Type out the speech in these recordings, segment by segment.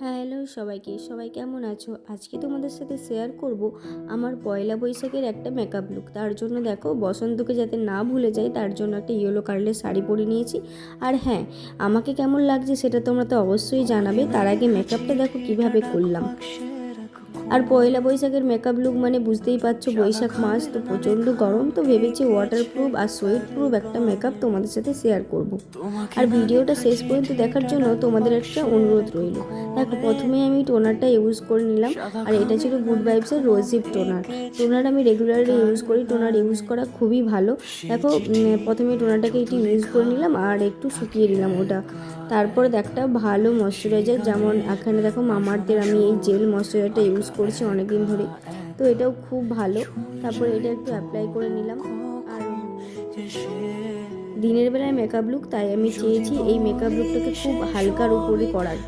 Hello সবাইকে। সবাই কেমন আছো? আজকে তোমাদের সাথে শেয়ার করব আমার পয়লা বৈশাখের একটা মেকআপ লুক তার জন্য দেখো, বসন্তকে যাতে না ভুলে যায় তার জন্য একটা ইয়েলো কালারের শাড়ি পরে নিয়েছি। আর হ্যাঁ আমাকে কেমন লাগছে সেটা তোমরা তো অবশ্যই জানাবে। তার আগে মেকআপটা দেখো কীভাবে করলাম। আর পয়লা বৈশাখের মেকআপ লুক মানে বুঝতেই পারছ, বৈশাখ মাস তো প্রচণ্ড গরম, তো ভেবেছি ওয়াটারপ্রুফ আর সোয়েট প্রুফ একটা মেকআপ তোমাদের সাথে শেয়ার করব। আর ভিডিওটা শেষ পর্যন্ত দেখার জন্য তোমাদের একটা অনুরোধ রইল। দেখো প্রথমে আমি টোনারটা ইউজ করে নিলাম, আর এটা ছিল গুড ভাইবসের রোজিভ টোনার টোনার আমি রেগুলারলি ইউজ করি টোনার ইউজ করা খুবই ভালো। দেখো প্রথমে টোনারটাকে একটু ইউজ করে নিলাম আর একটু শুকিয়ে নিলাম ওটা। তারপর একটা ভালো ময়শ্চারাইজার যেমন এখানে দেখো মামারদের আমি এই জেল ময়শ্চারাইজারটা ইউজ করছি অনেকদিন ধরে তো এটাও খুব ভালো। তারপর এটা একটু অ্যাপ্লাই করে নিলাম। আর দিনের বেলায় মেকআপ লুক তাই আমি চেয়েছি এই মেকআপ লুকটাকে খুব হালকার উপরে করার।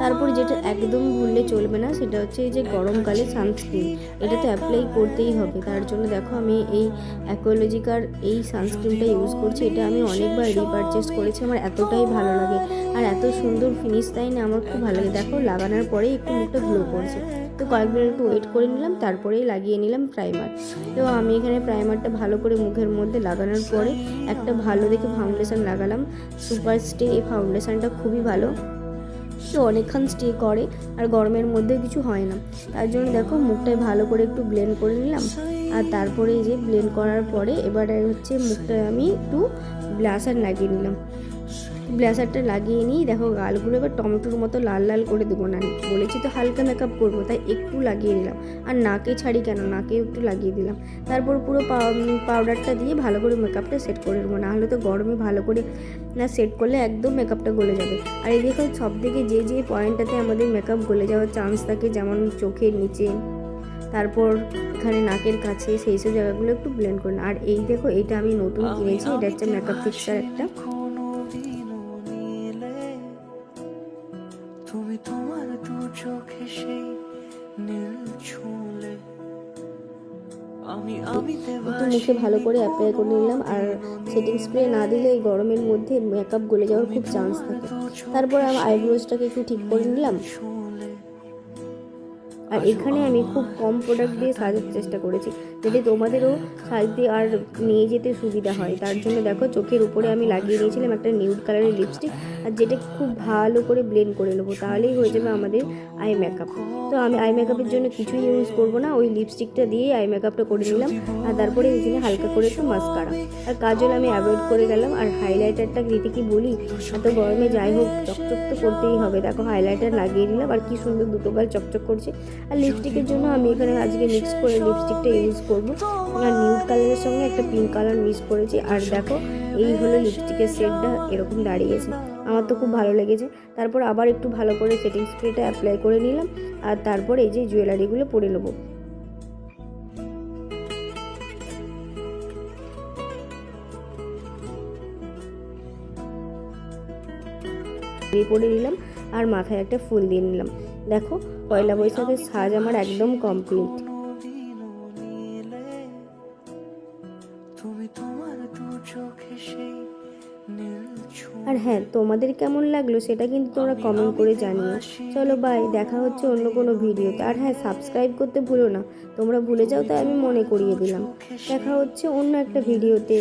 তারপর যেটা একদম ভুললে চলবে না, সেটা হচ্ছে এই যে গরমকালে সানস্ক্রিন এটা তো অ্যাপ্লাই করতেই হবে। তার জন্য দেখো আমি এই অ্যাকোলজিকার এই সানস্ক্রিনটা ইউজ করছি। এটা আমি অনেকবার রিপারচেস করেছি। আমার এতটাই ভালো লাগে। আর এত সুন্দর ফিনিশ তাই না, আমার খুব ভালো লাগে। দেখো, লাগানোর পরেই একটু মুখটা গ্লো করছে তো কয়েক মিনিট একটু ওয়েট করে নিলাম, তারপরেই লাগিয়ে নিলাম প্রাইমার তো আমি এখানে প্রাইমারটা ভালো করে মুখের মধ্যে লাগানোর পরে একটা ভালো দেখে ফাউন্ডেশন লাগালাম। সুপার স্টে এই ফাউন্ডেশনটা খুবই ভালো। তো অনেকক্ষণ স্টে করে, আর গরমের মধ্যে কিছু হয় না। তার জন্য দেখো মুখটায় ভালো করে একটু ব্লেন্ড করে নিলাম। আর তারপরে যে ব্লেন্ড করার পরে এবারে হচ্ছে মুখটায় আমি একটু ব্লাসার লাগিয়ে নিলাম। ব্লাসারটা লাগিয়ে নিই। দেখো গালগুলো এবার টমেটোর মতো লাল লাল করে দেবো না। বলেছি তো হালকা মেকআপ করব তাই একটু লাগিয়ে নিলাম। আর নাকে ছাড়ি কেন? নাকেও একটু লাগিয়ে দিলাম। তারপর পুরো পাউডারটা দিয়ে ভালো করে মেকআপটা সেট করে নেব। নাহলে তো গরমে ভালো করে না সেট করলে একদম মেকআপটা গলে যাবে। আর এই দেখো সব থেকে যে যে পয়েন্টটাতে আমাদের মেকআপ গলে যাওয়ার চান্স থাকে যেমন চোখের নিচে তারপর এখানে নাকের কাছে সেই সব জায়গাগুলো একটু ব্লেন্ড করে আর এই দেখো এটা আমি নতুন কিনেছি এটা হচ্ছে মেকআপ ফিক্সার একটা। তুমি তোমার দু চোখে সেই নীল ছুলে। একটু মুখে ভালো করে অ্যাপ্লাই করে নিলাম আর সেটিং স্প্রে না দিলে এই গরমের মধ্যে মেকআপ গলে যাওয়ার খুব চান্স থাকে। তারপর আমি আইব্রোজটাকে একটু ঠিক করে নিলাম। আর এখানে আমি খুব কম প্রোডাক্ট দিয়ে সাজার চেষ্টা করেছি যাতে তোমাদেরও সাজতে আর নিয়ে যেতে সুবিধা হয়। তার জন্য দেখো, চোখের উপরে আমি লাগিয়ে নিয়েছিলাম একটা নিউড কালারের লিপস্টিক আর যেটা খুব ভালো করে ব্লেন্ড করে নেব, তাহলেই হয়ে যাবে আমাদের আই মেকআপ তো আমি আই মেকআপের জন্য কিছুই ইউজ করব না, ওই লিপস্টিকটা দিয়ে আই মেকআপটা করে নিলাম। আর তারপরে এখানে হালকা করে একটু মাস্কারা আর কাজল, আমি অ্যাভয়েড করে গেলাম। আর হাইলাইটারটা দিতে কি বলি? এত গরমে যাই হোক, চকচক তো করতেই হবে। দেখো হাইলাইটার লাগিয়ে নিলাম। আর কি সুন্দর দুটো গাল চকচক করছে। আর লিপস্টিকের জন্য আমি এখানে আজকে মিক্স করে লিপস্টিকটা ইউজ করব। আর নিউড কালারের সঙ্গে একটা পিঙ্ক কালার মিক্স করেছি। আর দেখো, এই হলো লিপস্টিকের শেডটা এরকম দাঁড়িয়েছে। আমার তো খুব ভালো লেগেছে। তারপর আবার একটু ভালো করে সেটিং স্প্রেটা অ্যাপ্লাই করে নিলাম। আর তারপর এই যে জুয়েলারিগুলো পরে নেব। পরে নিলাম। আর মাথায় একটা ফুল দিয়ে নিলাম। দেখো পয়লা বৈশাখের সাজ আমার একদম কমপ্লিট আর হ্যাঁ তোমাদের কেমন লাগল সেটা কিন্তু তোমরা কমেন্ট করে জানিও। চলো বাই দেখা হচ্ছে অন্য কোনো ভিডিওতে। আর হ্যাঁ সাবস্ক্রাইব করতে ভুলো না। তোমরা ভুলে যাও তাই আমি মনে করিয়ে দিলাম। দেখা হচ্ছে অন্য একটা ভিডিওতে।